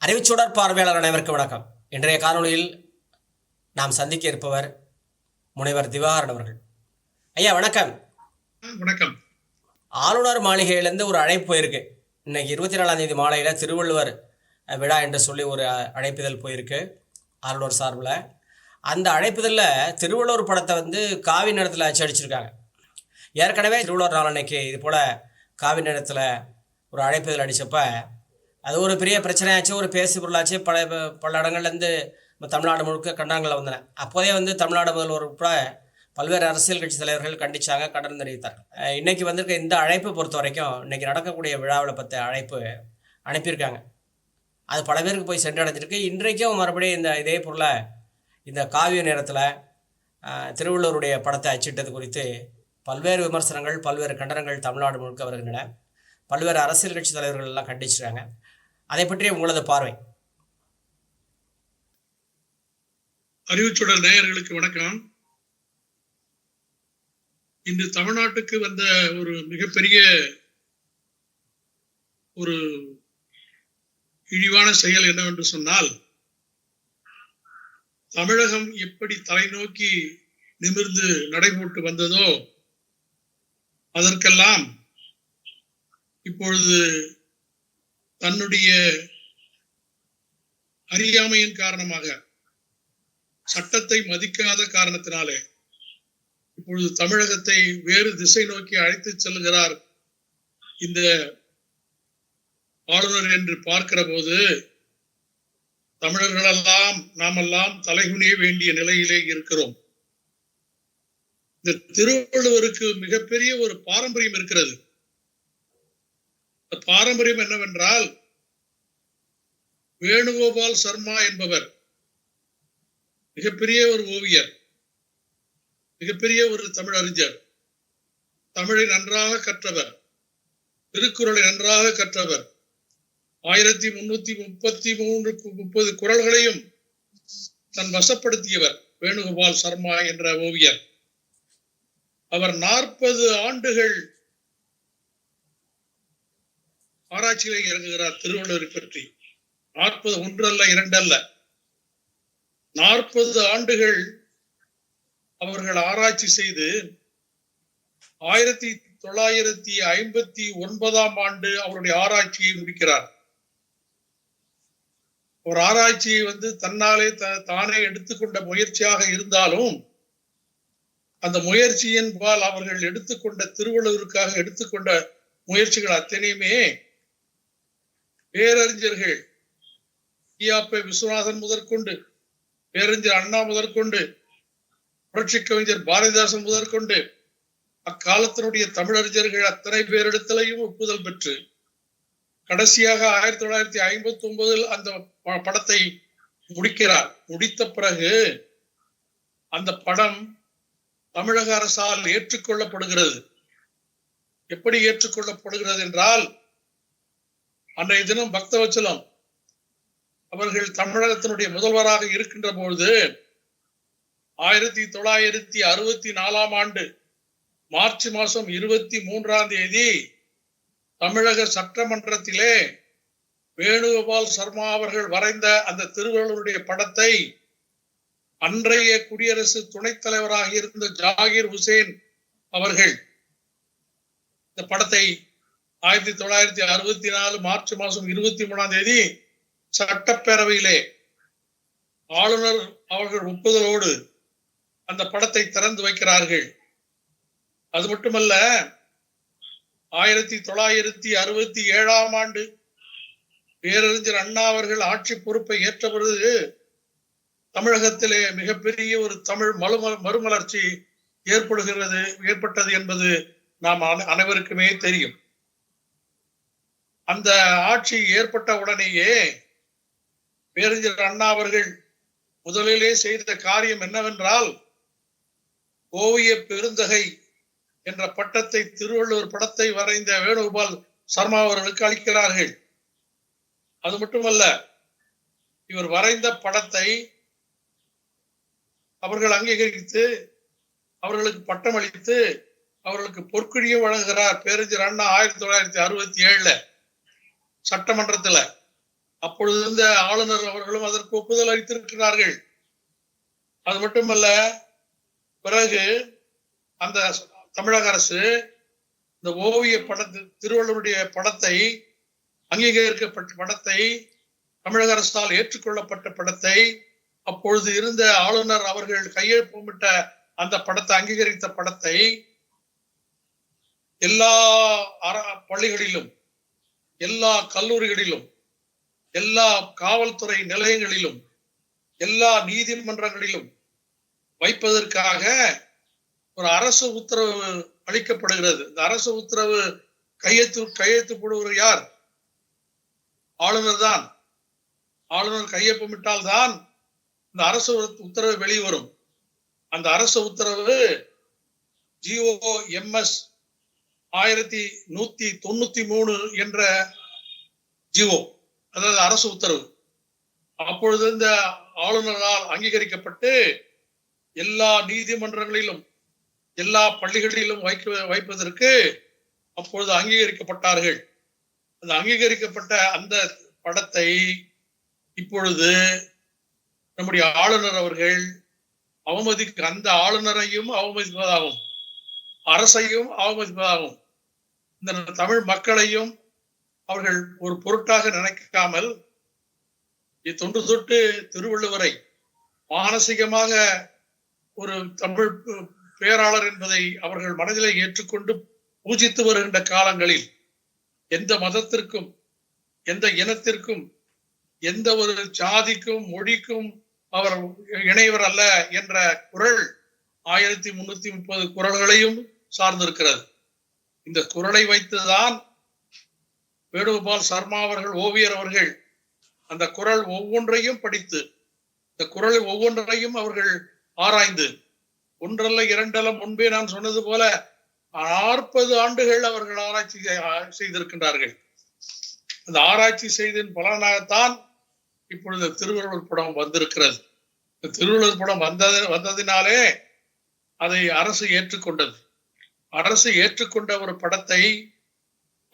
அறிவுச்சுடர் பார்வையாளர் அனைவருக்கும் வணக்கம். இன்றைய காணொளியில் நாம் சந்திக்க இருப்பவர் முனைவர் திவாகரன் அவர்கள். ஐயா வணக்கம். வணக்கம். ஆளுநர் மாளிகையிலேருந்து ஒரு அழைப்பு போயிருக்கு. இன்னைக்கு இருபத்தி நாலாம் தேதி மாலையில் திருவள்ளுவர் விழா என்று சொல்லி ஒரு அஹ், அழைப்பிதழ் போயிருக்கு ஆளுநர் சார்பில். அந்த அழைப்பிதழில் திருவள்ளுவர் படத்தை வந்து காவி நிறத்தில் அச்சடிச்சிருக்காங்க. ஏற்கனவே திருவள்ளுவர் நாள் அன்னைக்கு இது போல் காவி நிறத்தில் ஒரு அழைப்பிதழ் அடித்தப்ப அது ஒரு பெரிய பிரச்சனையாச்சு ஒரு பேசு பொருளாச்சு. பல பல இடங்கள்லேருந்து நம்ம தமிழ்நாடு முழுக்க கண்டனங்கள் வந்தன. அப்போதே வந்து தமிழ்நாடு முதல்வர் உட்பட பல்வேறு அரசியல் கட்சி தலைவர்கள் கண்டிச்சாங்க கண்டனம் தெரிவித்தார்கள் இன்றைக்கி வந்திருக்க இந்த அழைப்பை பொறுத்த வரைக்கும் இன்னைக்கு நடக்கக்கூடிய விழாவில் பற்றி அழைப்பு அனுப்பியிருக்காங்க. அது பல பேருக்கு போய் சென்றடைஞ்சிருக்கு. இன்றைக்கும் மறுபடியும் இந்த இதே பொருளை இந்த காவிய நேரத்தில் திருவள்ளுவருடைய படத்தை அச்சிட்டது குறித்து பல்வேறு விமர்சனங்கள் பல்வேறு கண்டனங்கள் தமிழ்நாடு முழுக்க வருகின்றன. பல்வேறு அரசியல் கட்சி தலைவர்கள் எல்லாம் கண்டிச்சிருக்காங்க. அதை பற்றி உங்களது பார்வை. அறிவுச்சுடர் நேயர்களுக்கு வணக்கம். இன்று தமிழ்நாட்டுக்கு வந்த ஒரு மிகப்பெரிய ஒரு இழிவான செயல் என்னவென்று சொன்னால் தமிழகம் எப்படி தலைநோக்கி நிமிர்ந்து நடைபோட்டு வந்ததோ அதற்கெல்லாம் இப்பொழுது தன்னுடைய அறியாமையின் காரணமாக சட்டத்தை மதிக்காத காரணத்தினாலே இப்பொழுது தமிழகத்தை வேறு திசை நோக்கி அழைத்து செல்கிறார் இந்த ஆளுநர் என்று பார்க்கிற போது தமிழர்களெல்லாம் நாமெல்லாம் தலைகுனிய வேண்டிய நிலையிலே இருக்கிறோம். இந்த திருவள்ளுவருக்கு மிகப்பெரிய ஒரு பாரம்பரியம் இருக்கிறது. பாரம்பரியம் என்னவென்றால் வேணுகோபால் சர்மா என்பவர் மிகப்பெரிய ஒரு ஓவியர் மிகப்பெரிய ஒரு தமிழ் அறிஞர் தமிழை நன்றாக கற்றவர் திருக்குறளை நன்றாக கற்றவர். ஆயிரத்தி முன்னூத்தி முப்பத்தி மூன்று முப்பது குறள்களையும் தன் வசப்படுத்தியவர் வேணுகோபால் சர்மா என்ற ஓவியர். அவர் நாற்பது ஆண்டுகள் ஆராய்ச்சியிலே இறங்குகிறார் திருவள்ளுவரை பற்றி. நாற்பது ஒன்று அல்ல இரண்டு அல்ல நாற்பது ஆண்டுகள் அவர்கள் ஆராய்ச்சி செய்து ஆயிரத்தி தொள்ளாயிரத்தி ஐம்பத்தி ஒன்பதாம் ஆண்டு அவருடைய ஆராய்ச்சியை முடிக்கிறார். ஒரு ஆராய்ச்சியை வந்து தன்னாலே த- தானே எடுத்துக்கொண்ட முயற்சியாக இருந்தாலும் அந்த முயற்சியின் பால் அவர்கள் எடுத்துக்கொண்ட திருவள்ளுவருக்காக எடுத்துக்கொண்ட முயற்சிகள் அத்தனையுமே பேரறிஞர்கள் ஈயாப்பை விஸ்வநாதன் முதற்கொண்டு பேரறிஞர் அண்ணா முதற்கொண்டு புரட்சி கவிஞர் பாரதிதாசன் முதற்கொண்டு அக்காலத்தினுடைய தமிழறிஞர்கள் அத்தனை பேரிடத்திலையும் ஒப்புதல் பெற்று கடைசியாக ஆயிரத்தி தொள்ளாயிரத்தி ஐம்பத்தி ஒன்பதில் அந்த ப- படத்தை முடிக்கிறார். முடித்த பிறகு அந்த படம் தமிழக அரசால் ஏற்றுக்கொள்ளப்படுகிறது. எப்படி ஏற்றுக்கொள்ளப்படுகிறது என்றால் அன்றைய தினம் பக்தவச்சலம் அவர்கள் தமிழகத்தினுடைய முதல்வராக இருக்கின்ற பொழுது ஆயிரத்தி தொள்ளாயிரத்தி அறுபத்தி நாலாம் ஆண்டு மார்ச் மாசம் இருபத்தி மூன்றாம் தேதி தமிழக சட்டமன்றத்திலே வேணுகோபால் சர்மா அவர்கள் வரைந்த அந்த திருவள்ளுவருடைய படத்தை அன்றைய குடியரசு துணைத் தலைவராக இருந்த ஜாகிர் ஹுசேன் அவர்கள் இந்த படத்தை ஆயிரத்தி தொள்ளாயிரத்தி அறுபத்தி நாலு மார்ச் மாசம் இருபத்தி மூணாம் தேதி சட்டப்பேரவையிலே ஆளுநர் அவர்கள் ஒப்புதலோடு அந்த படத்தை திறந்து வைக்கிறார்கள். அது மட்டுமல்ல ஆயிரத்தி தொள்ளாயிரத்தி அறுபத்தி ஏழாம் ஆண்டு பேரறிஞர் அண்ணா அவர்கள் ஆட்சி பொறுப்பை ஏற்ற பொழுது தமிழகத்திலே மிகப்பெரிய ஒரு தமிழ் மறுமல மறுமலர்ச்சி ஏற்படுகிறது ஏற்பட்டது என்பது நாம் அனை- அனைவருக்குமே தெரியும். அந்த ஆட்சி ஏற்பட்ட உடனேயே பேரறிஞர் அண்ணா அவர்கள் முதலிலே செய்த காரியம் என்னவென்றால் ஓவிய பெருந்தகை என்ற பட்டத்தை திருவள்ளுவர் படத்தை வரைந்த வேணுகோபால் சர்மா அவர்களுக்கு அளிக்கிறார்கள். அது மட்டுமல்ல இவர் வரைந்த படத்தை அவர்கள் அங்கீகரித்து அவர்களுக்கு பட்டம் அளித்து அவர்களுக்கு பொற்குழியும் வழங்குகிறார் பேரறிஞர் அண்ணா ஆயிரத்தி தொள்ளாயிரத்தி அறுபத்தி ஏழுல. சட்டமன்றத்துல. அப்பொழுது இருந்த ஆளுநர் அவர்களும் அதற்கு ஒப்புதல் அளித்திருக்கிறார்கள். அது மட்டுமல்ல பிறகு அந்த தமிழக அரசு இந்த ஓவிய படத்து திருவள்ளுவருடைய படத்தை அங்கீகரிக்கப்பட்ட படத்தை தமிழக அரசால் ஏற்றுக்கொள்ளப்பட்ட படத்தை அப்பொழுது இருந்த ஆளுநர் அவர்கள் கையெழுப்பமிட்ட அந்த படத்தை அங்கீகரித்த படத்தை எல்லா பள்ளிகளிலும் எல்லா கல்லூரிகளிலும் எல்லா காவல்துறை நிலையங்களிலும் எல்லா நீதிமன்றங்களிலும் வைப்பதற்காக ஒரு அரசு உத்தரவு அளிக்கப்படுகிறது. இந்த அரசு உத்தரவு கையெழுத்து கையெழுத்து போடுவர் யார்? ஆளுநர் தான். ஆளுநர் கையொப்பமிட்டால் தான் இந்த அரசு உத்தரவு வெளிவரும். அந்த அரசு உத்தரவு ஜிஓ எம்எஸ் ஆயிரத்தி நூத்தி தொண்ணூத்தி மூணு என்ற ஜிஓ அதாவது அரசு உத்தரவு. அப்பொழுது இந்த ஆளுநரால் அங்கீகரிக்கப்பட்டு எல்லா நீதிமன்றங்களிலும் எல்லா பள்ளிகளிலும் வைக்க வைப்பதற்கு அப்பொழுது அங்கீகரிக்கப்பட்டார்கள். அந்த அங்கீகரிக்கப்பட்ட அந்த படத்தை இப்பொழுது நம்முடைய ஆளுநர் அவர்கள் அவமதிக்க அந்த ஆளுநரையும் அவமதிப்பதாகும். அரசையும் அவமதிப்பதாகும் இந்த தமிழ் மக்களையும் அவர்கள் ஒரு பொருட்டாக நினைக்காமல் தொன்று தொட்டு திருவள்ளுவரை மானசீகமாக ஒரு தமிழ் பேராளர் என்பதை அவர்கள் மனதிலே ஏற்றுக்கொண்டு பூஜித்து வருகின்ற காலங்களில் எந்த மதத்திற்கும் எந்த இனத்திற்கும் எந்த ஒரு ஜாதிக்கும் மொழிக்கும் அவர் இணையவர் அல்ல என்ற குரல் ஆயிரத்தி முன்னூத்தி முப்பது குரல்களையும் சார்ந்திருக்கிறது. இந்த குரலை வைத்துதான் வேணுகோபால் சர்மா அவர்கள் ஓவியர் அவர்கள் அந்த குரல் ஒவ்வொன்றையும் படித்து இந்த குரல் ஒவ்வொன்றையும் அவர்கள் ஆராய்ந்து ஒன்றல்ல இரண்டல்ல முன்பே நான் சொன்னது போல நாற்பது ஆண்டுகள் அவர்கள் ஆராய்ச்சி செய்- செய்திருக்கின்றார்கள். அந்த ஆராய்ச்சி செய்தின் பலனாகத்தான் இப்பொழுது திருவள்ளுவர் படம் வந்திருக்கிறது. இந்த திருவள்ளுவர் படம் வந்தது வந்ததினாலே அதை அரசு ஏற்றுக்கொண்டது. அரசு ஏற்றுக்கொண்ட ஒரு படத்தை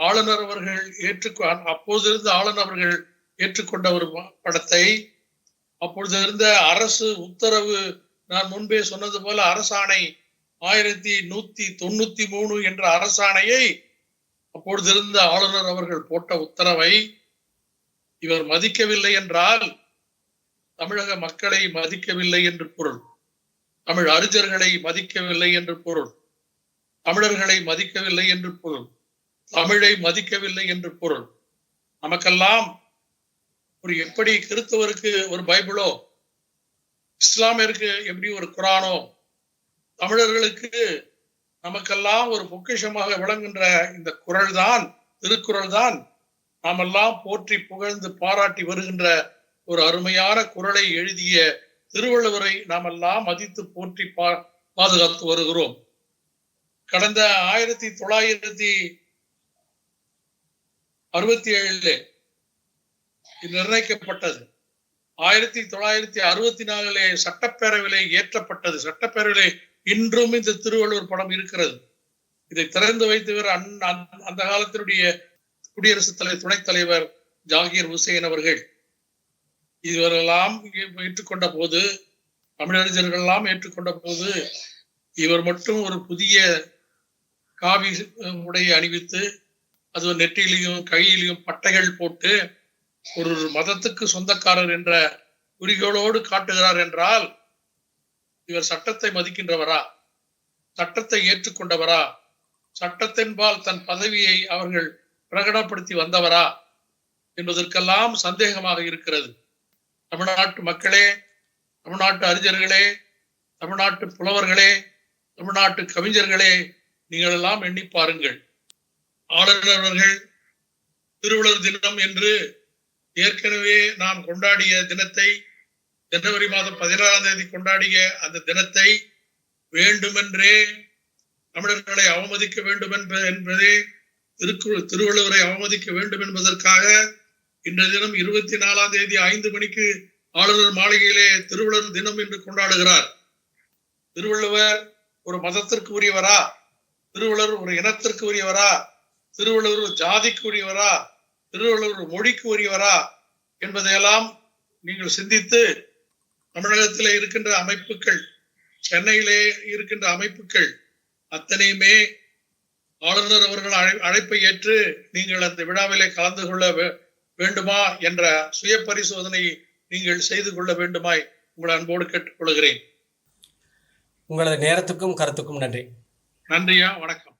ஆளுநர் அவர்கள் ஏற்றுக்கொ அப்போது இருந்த ஆளுநர் அவர்கள் ஏற்றுக்கொண்ட ஒரு படத்தை அப்பொழுது இருந்த அரசு உத்தரவு நான் முன்பே சொன்னது போல அரசாணை ஆயிரத்தி நூத்தி தொண்ணூத்தி மூணு என்ற அரசாணையை அப்பொழுது இருந்த ஆளுநர் அவர்கள் போட்ட உத்தரவை இவர் மதிக்கவில்லை என்றால் தமிழக மக்களை மதிக்கவில்லை என்று பொருள். தமிழ் அறிஞர்களை மதிக்கவில்லை என்று பொருள். தமிழர்களை மதிக்கவில்லை என்று பொருள். தமிழை மதிக்கவில்லை என்று பொருள். நமக்கெல்லாம் ஒரு எப்படி கிறிஸ்தவருக்கு ஒரு பைபிளோ இஸ்லாமியருக்கு எப்படி ஒரு குரானோ தமிழர்களுக்கு நமக்கெல்லாம் ஒரு பொக்கிஷமாக விளங்குகின்ற இந்த குரல் தான் திருக்குறள் தான் நாமெல்லாம் போற்றி புகழ்ந்து பாராட்டி வருகின்ற ஒரு அருமையான குரலை எழுதிய திருவள்ளுவரை நாமெல்லாம் மதித்து போற்றி பா பாதுகாத்து வருகிறோம். கடந்த ஆயிரத்தி தொள்ளாயிரத்தி அறுபத்தி ஏழுல நிர்ணயிக்கப்பட்டது. ஆயிரத்தி தொள்ளாயிரத்தி அறுபத்தி நாலுல சட்டப்பேரவையிலே ஏற்றப்பட்டது சட்டப்பேரவையிலே இன்றும் இந்த திருவள்ளுவர் படம் இருக்கிறது. இதை திறந்து வைத்தவர் அந் அந்த- அந்த காலத்தினுடைய குடியரசுத் தலைவர் துணைத் தலைவர் ஜாகீர் ஹுசேன் அவர்கள் இவரெல்லாம் ஏற்றுக்கொண்ட போது தமிழறிஞர்கள் எல்லாம் ஏற்றுக்கொண்ட போது இவர் மட்டும் ஒரு புதிய காவி உடையை அணிவித்து அது நெற்றியிலையும் கையிலையும் பட்டைகள் போட்டு ஒரு மதத்துக்கு சொந்தக்காரர் என்ற குறிகளோடு காட்டுகிறார் என்றால் இவர் சட்டத்தை மதிக்கின்றவரா? சட்டத்தை ஏற்றுக்கொண்டவரா? சட்டத்தின்பால் தன் பதவியை அவர்கள் பிரகடனப்படுத்தி வந்தவரா? என்பதற்கெல்லாம் சந்தேகமாக இருக்கிறது. தமிழ்நாட்டு மக்களே தமிழ்நாட்டு அறிஞர்களே தமிழ்நாட்டு புலவர்களே தமிழ்நாட்டு கவிஞர்களே நீங்கள் எல்லாம் எண்ணி பாருங்கள். ஆளுநர் அவர்கள் திருவள்ளுவர் தினம் என்று ஏற்கனவே நாம் கொண்டாடிய தினத்தை ஜனவரி மாதம் பதினாறாம் தேதி கொண்டாடிய அந்த தினத்தை வேண்டுமென்றே தமிழர்களை அவமதிக்க வேண்டும் என்பதே திருக்கு திருவள்ளுவரை அவமதிக்க வேண்டும் என்பதற்காக இன்றைய தினம் இருபத்தி நாலாம் தேதி ஐந்து மணிக்கு ஆளுநர் மாளிகையிலே திருவள்ளுவர் தினம் என்று கொண்டாடுகிறார். திருவள்ளுவர் ஒரு மதத்திற்கு உரியவரா? திருவள்ளுவர் ஒரு இனத்திற்கு உரியவரா திருவள்ளுவர் ஒரு ஜாதிக்கு உரியவரா திருவள்ளுவர் ஒரு மொழிக்கு உரியவரா என்பதையெல்லாம் நீங்கள் சிந்தித்து தமிழகத்திலே இருக்கின்ற அமைப்புகள் சென்னையிலே இருக்கின்ற அமைப்புகள் அத்தனையுமே ஆளுநர் அவர்கள் அழை அழைப்பை ஏற்று நீங்கள் அந்த விழாவிலே கலந்து கொள்ள வே- வேண்டுமா என்ற சுய பரிசோதனை நீங்கள் செய்து கொள்ள வேண்டுமாய் உங்கள் அன்போடு கேட்டுக்கொள்கிறேன். உங்களது நேரத்துக்கும் கருத்துக்கும் நன்றி. நன்றியா வணக்கம்.